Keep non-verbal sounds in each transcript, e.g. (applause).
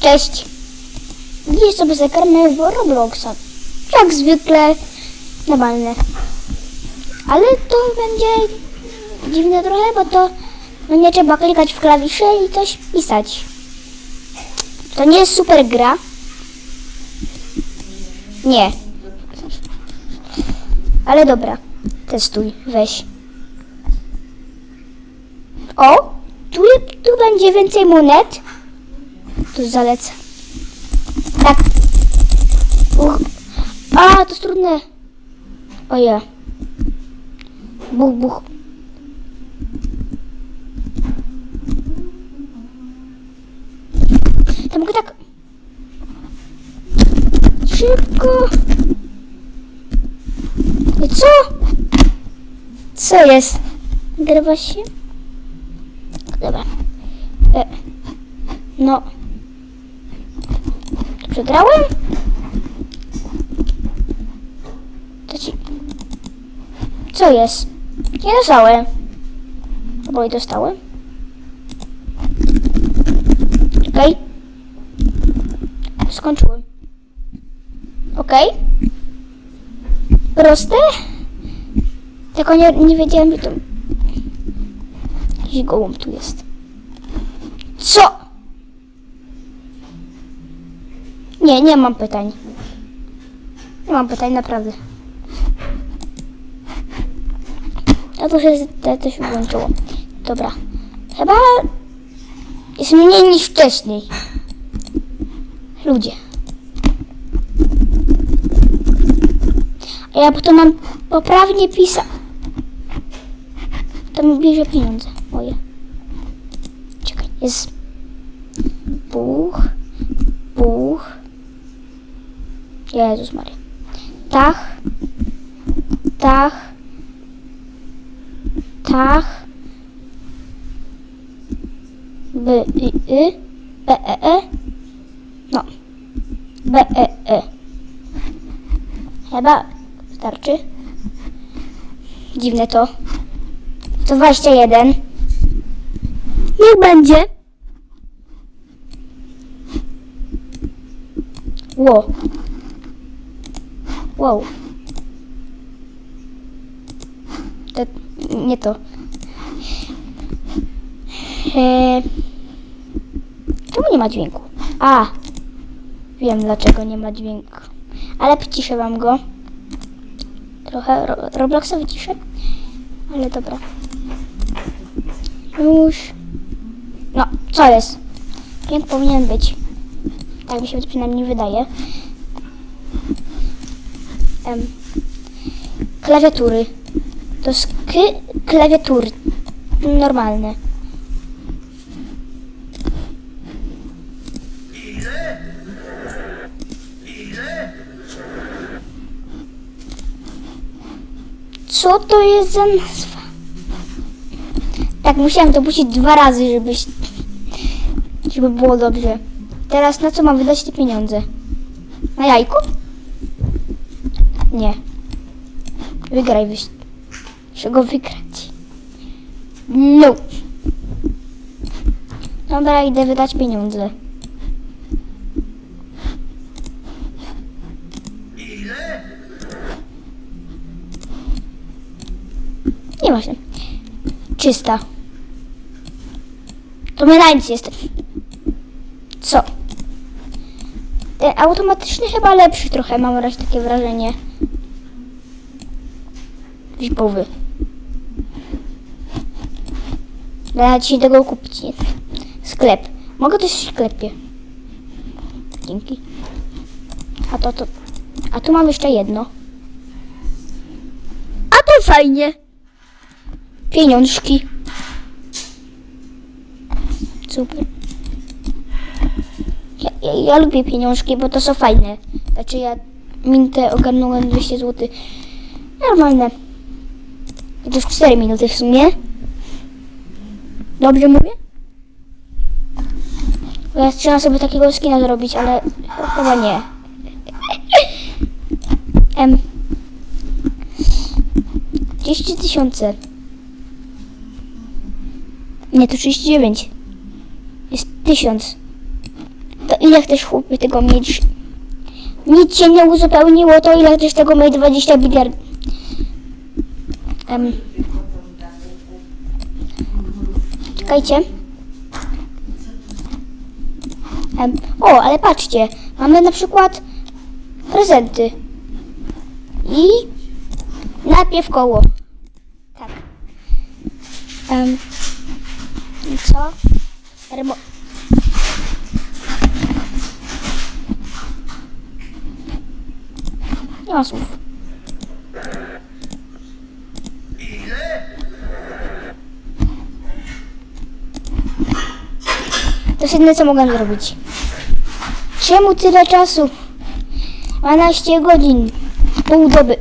Cześć. Dziś sobie zagramy w Robloxa. Jak zwykle normalne. Ale to będzie dziwne trochę, bo to no nie trzeba klikać w klawisze i coś pisać. To nie jest super gra. Nie. Ale dobra. Testuj, weź. O! Tu, tu będzie więcej monet. Tu zalecę. Tak. Uch. A, to jest trudne. O ja. Buch, buch. To mogę tak... Szybko. I co? Co jest? Grywa się? Dobra. E, no. Przegrałem? To ci... Co jest? Nie dostałem. Albo i dostałem. Czekaj. Skończyłem. Okej. Proste? Tylko nie, nie wiedziałem, że to... Jakiś gołąb tu jest. Co? Nie, nie mam pytań. Nie mam pytań, naprawdę. A to się, to, się włączyło. Dobra. Chyba jest mniej niż wcześniej. Ludzie. A ja to mam poprawnie pisać. To mi bierze pieniądze moje. Czekaj, jest buch. Jezus Maria. Tach, tach, tach, b, i, y, b, e, e, no, b, e, e. Chyba starczy. Dziwne to. To 21. Niech będzie. Ło. Wow. To nie to. Eee, czemu nie ma dźwięku? A, wiem dlaczego nie ma dźwięku. Ale przyciszę wam go. Trochę ro Robloxa wyciszę. Ale dobra. Już. No, co jest? Dźwięk powinien być. Tak mi się przynajmniej wydaje. Em, klawiatury. To jest klawiatury. Normalne. Co to jest za nazwa? Tak, musiałem to puścić dwa razy, żeby, żeby było dobrze. Teraz na co mam wydać te pieniądze? Na jajko? Nie. Wygraj wyś. Czego wygrać? No. Dobra, idę wydać pieniądze. Nie ma się. Czysta. To nic jest. Co? Ten automatyczny chyba lepszy trochę, mam raz takie wrażenie. Wipowy. Ja ci tego kupić, nie? Sklep. Mogę też w sklepie. Dzięki. A to, to... A tu mam jeszcze jedno. A to fajnie. Pieniążki. Super. Ja, ja, ja lubię pieniążki, bo to są fajne. Znaczy ja mintę ogarnąłem 200 zł. Normalne. To już 4 minuty w sumie. Dobrze mówię? Bo ja chciałam sobie takiego skina zrobić, ale chyba nie. Em. 30 tysiące. Nie, to 39. Jest 1000. To ile chcesz chłopie tego mieć? Nic się nie uzupełniło, to ile chcesz tego mieć? 20 biliard. Em. Czekajcie. O, ale patrzcie, mamy na przykład prezenty. I najpierw koło. Tak. I co? Remo ma słów. To jest jedyne, co mogę zrobić. Czemu tyle czasu? 12 godzin. Pół doby.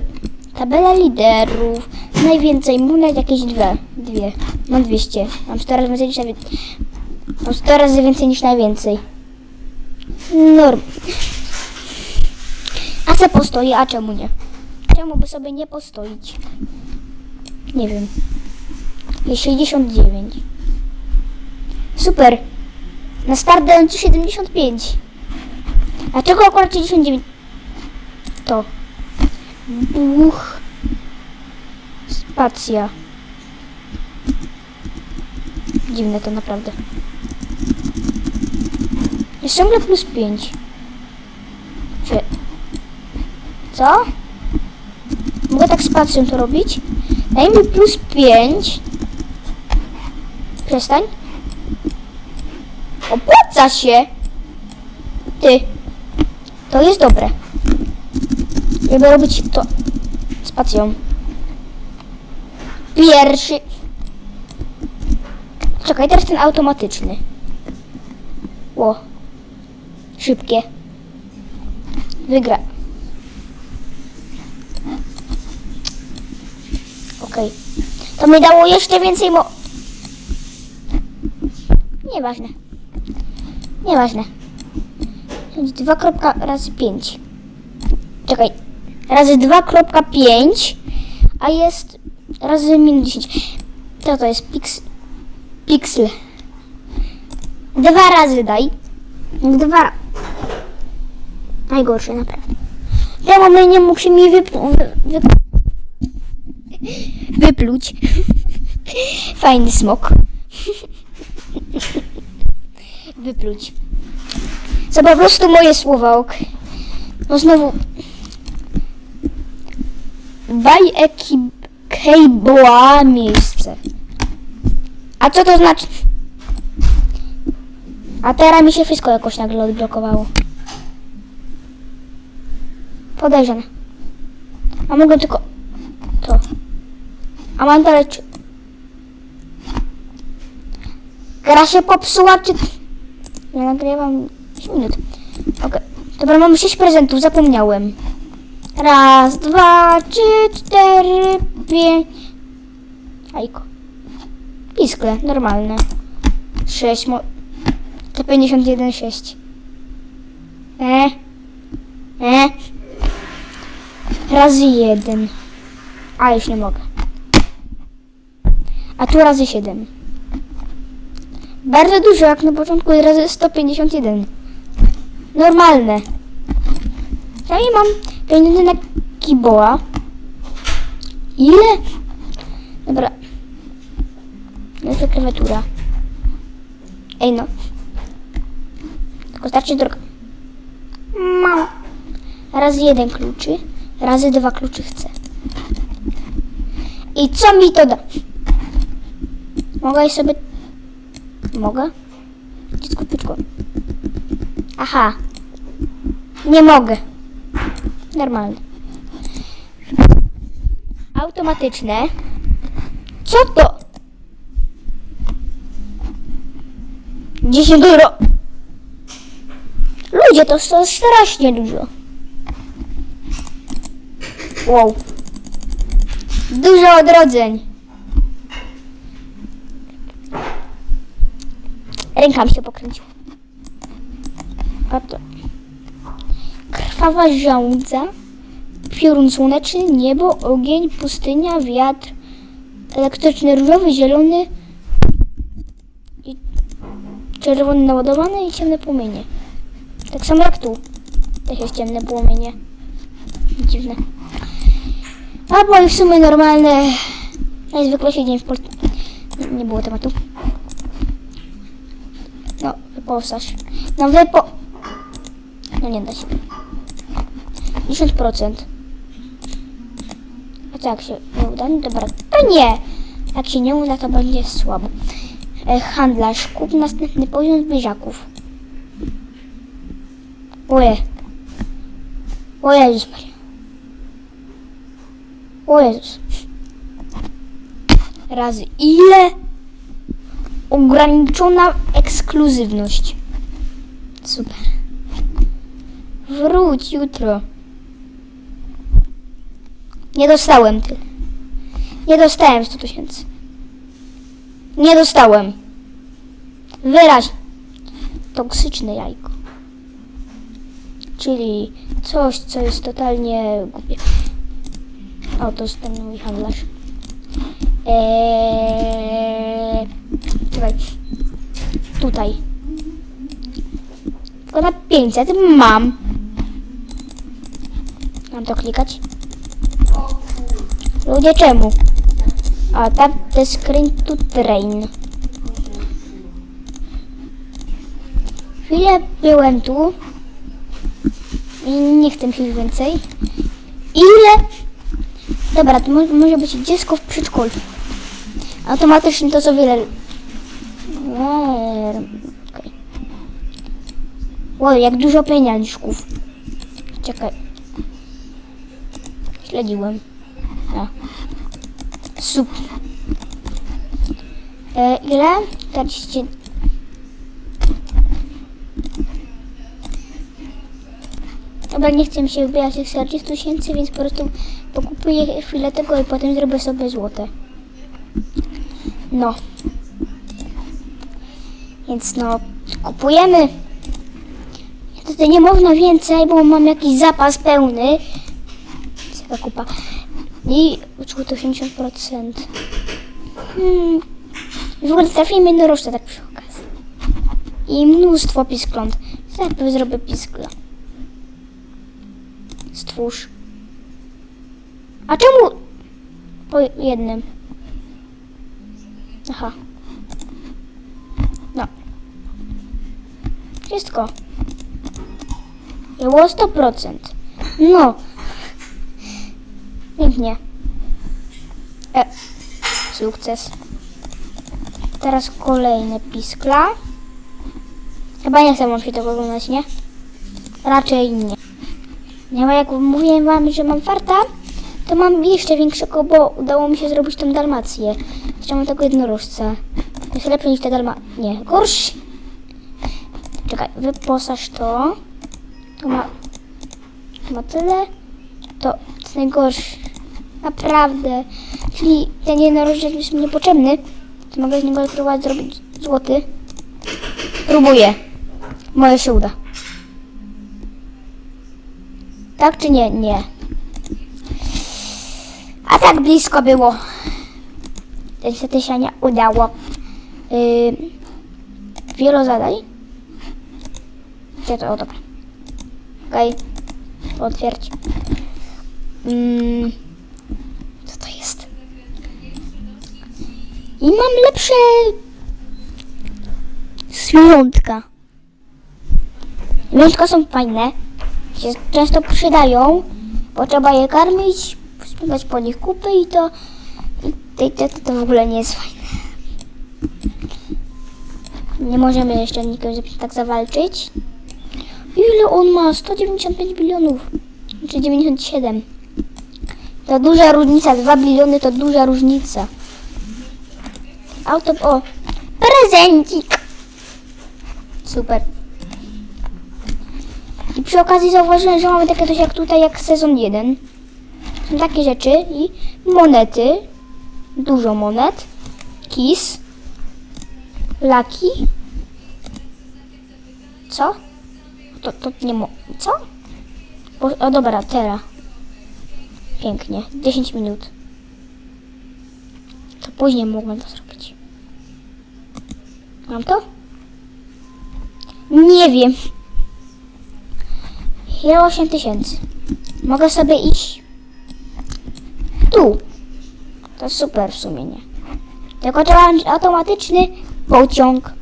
Tabela liderów. Najwięcej. Mam jakieś dwie. Dwie. Mam 200. Mam 100 razy więcej niż najwięcej. Mam 100 razy więcej niż najwięcej. Norm. A se postoi, a czemu nie? Czemu by sobie nie postoić? Nie wiem. Jest 69. Super. Na start ci 75. A czego akurat 69? To. Buch. Spacja. Dziwne to naprawdę. Jest ciągle plus 5. Czy... Co? Mogę tak spacją to robić? Daj mi plus 5. Przestań. Opłaca się. Ty. To jest dobre. Żeby robić to spacją. Pierwszy. Czekaj, teraz ten automatyczny. Ło. Szybkie. Wygra. Okej. To mi dało jeszcze więcej mo... Nieważne. Nieważne. 2 kropka razy 5. Czekaj. Razy 2.5, a jest razy minus 10. Co to jest? Piks... Pixel. Dwa razy daj. Dwa. Najgorsze, naprawdę. Czemu my nie się mi wyplu... wy, wy, wypluć? (laughs) Fajny smok. Wypluć. Co po prostu moje słowa, ok. No znowu. Baj ekibła miejsce. A co to znaczy? A teraz mi się wszystko jakoś nagle odblokowało. Podejrzane. A mogę tylko... To. A mam dalej... Gra się popsuła, czy... Ja nagrywam 5 minut. Okej. Dobra, mamy 6 prezentów, zapomniałem. Raz, dwa, trzy, cztery, pięć. Ajko. Piskle, normalne. 6, mo... To 51, 6. E. E. Razy 1. A, już nie mogę. A tu razy 7. Bardzo dużo, jak na początku jest razy 151. Normalne. Ja i mam pieniądze na kiboła. Ile? Dobra. To klawiatura. Ej no. Tylko starczy droga. Mam. Razy jeden kluczy, razy dwa kluczy chcę. I co mi to da? Mogę sobie... Mogę? Dziecko piczko. Aha. Nie mogę. Normalne. Automatyczne. Co to? 10 euro. Ludzie, to są strasznie dużo. Wow. Dużo odrodzeń. Ręka mi się pokręciła. A to. Krwawa żądza, piorun słoneczny, niebo, ogień, pustynia, wiatr, elektryczny, różowy, zielony i czerwony naładowany i ciemne płomienie. Tak samo jak tu. Też jest ciemne płomienie. Dziwne. A bo i w sumie normalne. Najzwykle się dzień w Polsce. Nie było tematu. Wyposaż. No wypo... No nie da się. 10%. A jak się nie uda? No dobra, to nie. Jak się nie uda, to będzie słabo. E, handlarz, kup następny poziom zbliżaków. Oje. O Jezus Maria. O Jezus. Razy ile? Ograniczona ekskluzywność. Super. Wróć jutro. Nie dostałem tyle. Nie dostałem 100 tysięcy. Nie dostałem. Wyraźnie. Toksyczne jajko. Czyli coś, co jest totalnie głupie. O, mój handlarz. Eee, czekaj. Tutaj. Tylko na 500 mam. Mam to klikać? Ludzie, czemu? A tap the screen to train. Chwilę byłem tu. I nie chcę się już więcej. Ile? Dobra, to mo- może być dziecko w przedszkolu. Automatycznie to co wiele... Okej. Oj, jak dużo pieniążków. Czekaj. Śledziłem. A. Super. E, ile? 40... Dobra, nie chcę mi się wybierać tych 40 tysięcy, więc po prostu pokupuję chwilę tego i potem zrobię sobie złote. No. Więc no, kupujemy. Tutaj nie można więcej, bo mam jakiś zapas pełny. Taka kupa. I uczuł to 80%. Hmm. W ogóle trafimy jednorożce tak przy okazji. I mnóstwo piskląt. Najpierw zrobię piskla. Stwórz. A czemu po jednym? Aha. No. Wszystko. Było 100%. No. Pięknie. E. Sukces. Teraz kolejne piskla. Chyba nie chcę wam się tego oglądać, nie? Raczej nie. Nie ma jak mówiłem wam, że mam farta, to mam jeszcze większego, bo udało mi się zrobić tą dalmację. Jeszcze mam tego jednorożca. Jest lepszy niż te dalma... Nie, gorszy. Czekaj, wyposaż to. To ma... To ma tyle. To jest najgorszy. Naprawdę. Czyli ten jednorożec jest mi niepotrzebny. To mogę z niego próbować zrobić złoty. Próbuję. Może się uda. Tak czy nie? Nie. A tak blisko było. Niestety się nie udało. Yy, wielo zadań. Gdzie to? O, dobra. Okej. Okay. Potwierdź. Mm, co to jest? I mam lepsze zwierzątka. Zwierzątka są fajne się często przydają, bo trzeba je karmić, spływać po nich kupy i to, i to, to, to w ogóle nie jest fajne. Nie możemy jeszcze nikim tak zawalczyć. Ile on ma? 195 bilionów. Czy 97. To duża różnica. 2 biliony to duża różnica. Auto... O! Prezencik! Super. I przy okazji zauważyłem, że mamy takie coś jak tutaj, jak sezon 1. Są takie rzeczy i monety. Dużo monet. Kiss. Laki. Co? To, to nie mo... Co? Bo, o dobra, teraz. Pięknie. 10 minut. To później mogłem to zrobić. Mam to? Nie wiem. Ile 8 tysięcy? Mogę sobie iść tu. To super w sumie, nie? Tylko mieć automatyczny pociąg.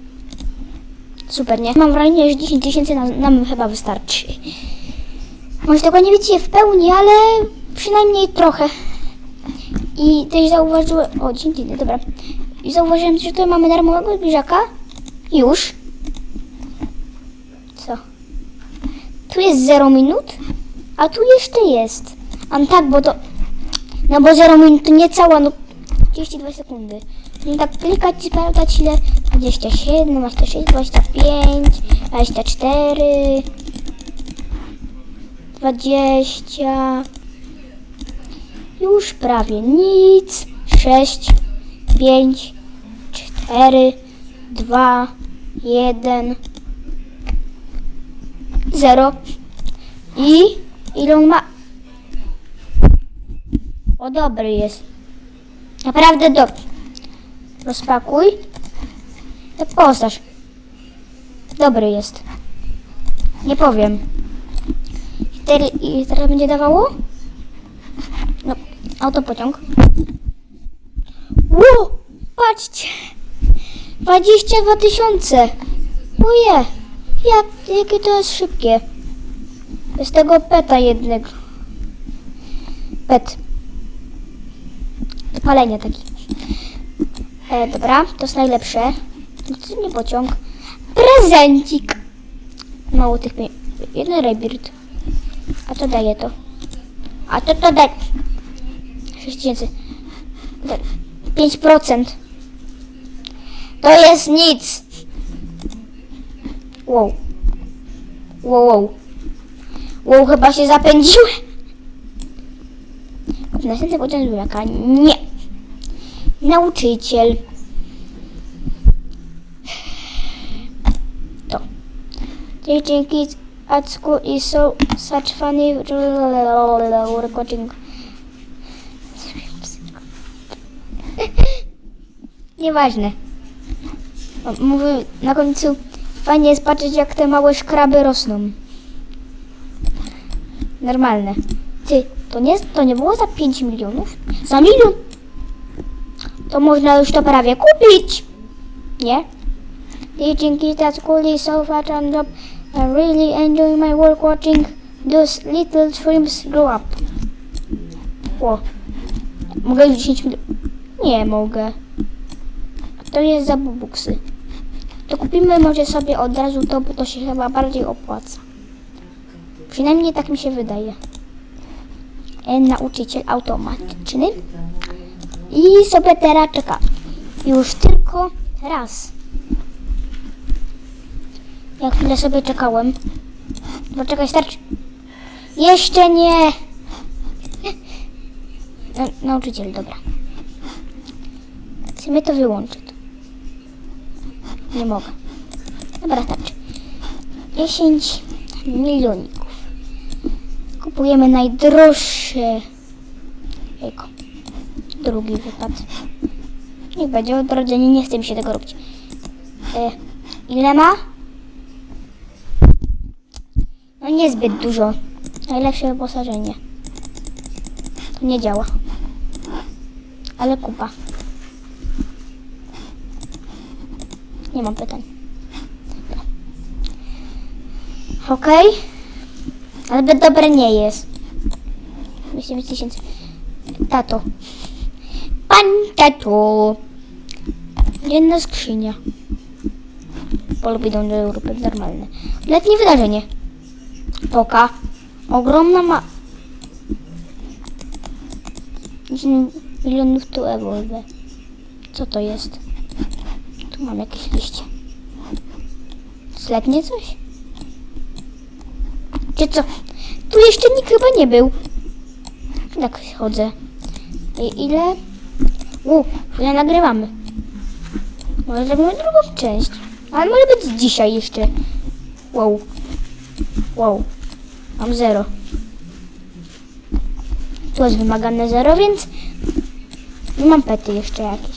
Super, nie? Mam wrażenie, że 10 tysięcy nam, nam chyba wystarczy. Może tego nie widzicie w pełni, ale przynajmniej trochę. I też zauważyłem... O, dzień dobry, dobra. I zauważyłem, że tutaj mamy darmowego zbliżaka. Już. Co? Tu jest 0 minut, a tu jeszcze jest. A tak, bo to... No bo 0 minut to nie cała, no 32 sekundy. No tak klikać i sprawdzać ile 27, 26, 25, 24, 20. Już prawie nic. 6, 5, 4, 2, 1, 0. I on ma? O, dobry jest. Naprawdę dobry. Rozpakuj. Postaż. Dobry jest. Nie powiem. I teraz, będzie dawało? No, autopociąg. Ło! Patrzcie! 22 tysiące! Oje! Jak, jakie to jest szybkie. Z tego peta jednego. Pet. Palenie taki. E, dobra, to jest najlepsze. To nie pociąg. Prezencik. Mało tych pieniędzy. Jeden rebirth. A co daje to? A to to daje. 6 tysięcy. 5%. To jest nic. Wow. Wow, wow. Wow, chyba się zapędziły. Następny pociąg jaka? Nie. Nauczyciel. To. Teaching kids at school is so such funny recording. Nieważne. Mówię na końcu, fajnie jest patrzeć jak te małe szkraby rosną. Normalne. Ty, to nie, to nie było za 5 milionów? Za milion? To można już to prawie kupić. Nie? Teaching kids at so fun and job. I really enjoy my work watching those little shrimps grow up. O. Mogę już 10 milionów? Nie mogę. To jest za bubuksy. To kupimy może sobie od razu to, bo to się chyba bardziej opłaca. Przynajmniej tak mi się wydaje. E, nauczyciel automatyczny. I sobie teraz czeka. Już tylko raz. Jak chwilę sobie czekałem. Poczekaj, starczy. Jeszcze nie. Na, nauczyciel, dobra. Sobie to wyłączę. Nie mogę. Dobra, starczy. 10 milioników. Kupujemy najdroższe. Jejko. Drugi wypad. Niech będzie odrodzenie, nie chce mi się tego robić. E, ile ma? No niezbyt dużo. Najlepsze wyposażenie. To nie działa. Ale kupa. Nie mam pytań. Okej. Ale zbyt dobre nie jest. 200 tysięcy. Tato. Pan tato. Dzienna skrzynia. Polubi do Europy, normalne. Letnie wydarzenie. Poka. Ogromna ma... 10 milionów tu ewolwe. Co to jest? Tu mam jakieś liście. Zletnie coś? Czy co? Tu jeszcze nikt chyba nie był. Tak chodzę. I ile? U, chwilę nagrywamy. Może zrobimy drugą część. Ale może być dzisiaj jeszcze. Wow. Wow. Mam zero. Tu jest wymagane zero, więc nie mam pety jeszcze jakieś.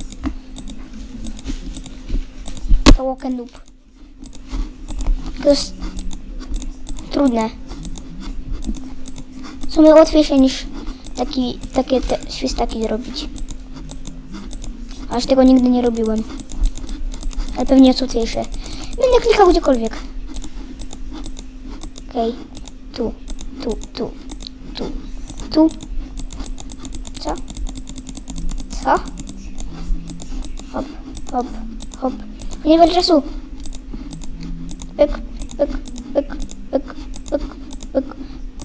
To loop. To jest trudne. W sumie łatwiejsze niż taki, takie te świstaki zrobić. Aż tego nigdy nie robiłem. Ale pewnie jest łatwiejsze. Będę klikał gdziekolwiek. Okej. Tu, tu, tu, tu, tu. Co? Co? Hop, hop, hop. Nie wiem czasu. Pyk, pyk, pyk, pyk, pyk, pyk,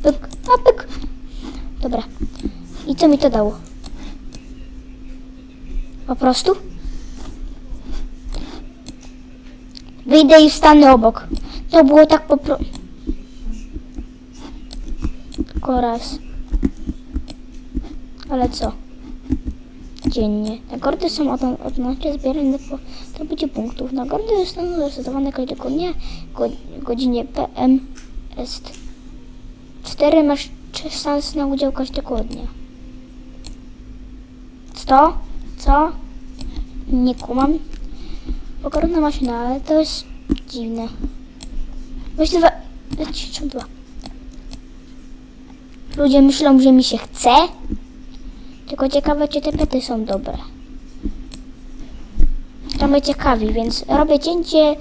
pyk, a pyk. Dobra. I co mi to dało? Po prostu? Wyjdę i wstanę obok. To było tak po prostu. Tylko raz. Ale co? Dziennie. Nagrody są od, odnośnie zbierane po zdobyciu punktów. Nagrody zostaną zastosowane każdego dnia go, godzinie PM jest 4 masz szans na udział każdego dnia. Co? Co? Nie kumam. Pokorna maszyna, ale to jest dziwne. Weź dwa. Czym dwa. Ludzie myślą, że mi się chce. Tylko ciekawe, czy te pety są dobre. To ciekawi, więc robię cięcie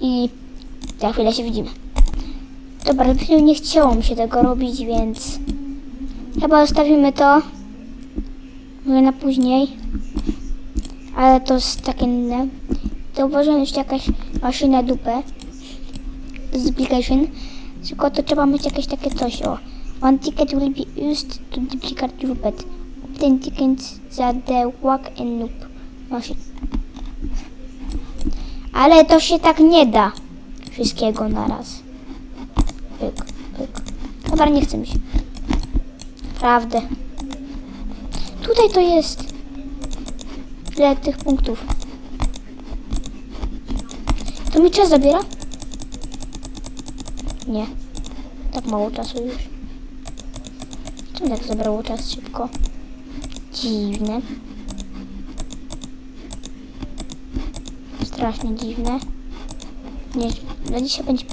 i za chwilę się widzimy. Dobra, nie chciało mi się tego robić, więc chyba zostawimy to mówię na później. Ale to jest takie inne. Zauważyłem jeszcze jakaś maszyna dupę z application. Tylko to trzeba mieć jakieś takie coś, o. One ticket will be used to duplicate your pet. Obtain tickets za the walk and noob machine. Ale to się tak nie da. Wszystkiego naraz. Pyk, pyk. Dobra, nie chce mi się. Prawdę. Tutaj to jest. Ile tych punktów? To mi czas zabiera? Nie. Tak mało czasu już. Czemu tak zabrało czas szybko? Dziwne. Strasznie dziwne. Nie, na dzisiaj będzie.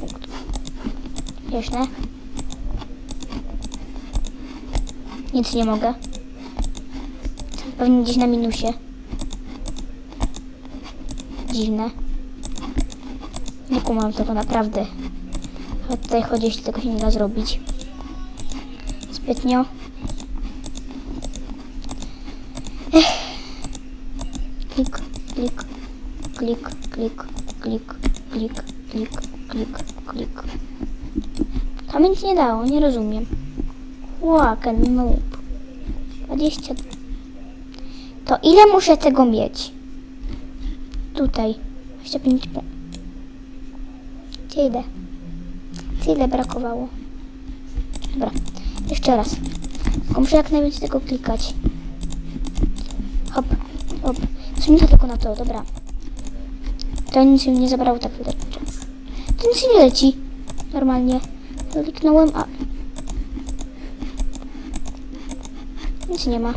Śmieszne. Nic nie mogę. Pewnie gdzieś na minusie. Dziwne. Nie kumam tego naprawdę. Ale tutaj chodzi, jeśli tego się nie da zrobić. Zbytnio. Ech. Klik, klik, klik, klik, klik, klik, klik, klik, klik. To mi nic nie dało, nie rozumiem. Łaken noob. 20. To ile muszę tego mieć? Tutaj. 25 punktów. Gdzie idę? Tyle brakowało. Dobra. Jeszcze raz. Tylko muszę jak najwięcej tego klikać. Hop, hop. Zmienię tylko na to, dobra. To nic mi nie zabrało tak chwilę. To nic nie leci. Normalnie. Kliknąłem, a... Nic nie ma.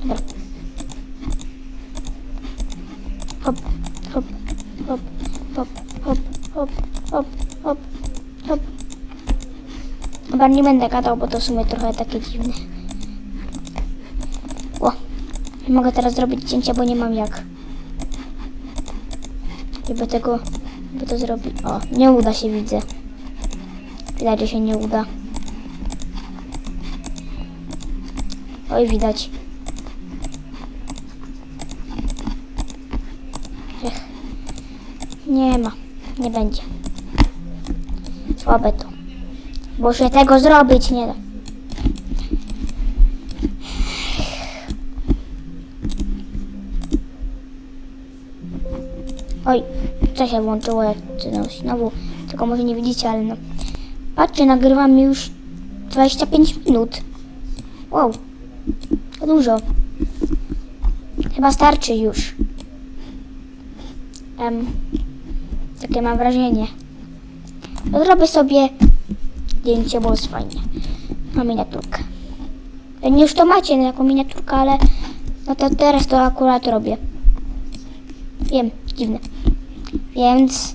Dobra. Hop, hop, hop, hop, hop, hop, hop, hop, hop. Dobra, nie będę gadał, bo to w sumie trochę takie dziwne. O, nie mogę teraz zrobić cięcia, bo nie mam jak. Żeby tego, by to zrobić. O, nie uda się, widzę. Widać, że się nie uda. Oj, widać. Ech. Nie ma. Nie będzie. Słabe to. Bo się tego zrobić nie da. Oj, co się włączyło jak znowu, znowu Tylko może nie widzicie, ale no. Patrzcie, nagrywam już 25 minut. Wow. To dużo. Chyba starczy już. Em, takie mam wrażenie. No, Zrobię sobie zdjęcie, bo jest fajnie. Mam miniaturkę. Już to macie no, jako miniaturkę, ale no to teraz to akurat robię. Wiem, dziwne. Więc...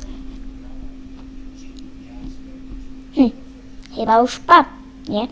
Hmm, chyba już pa, nie?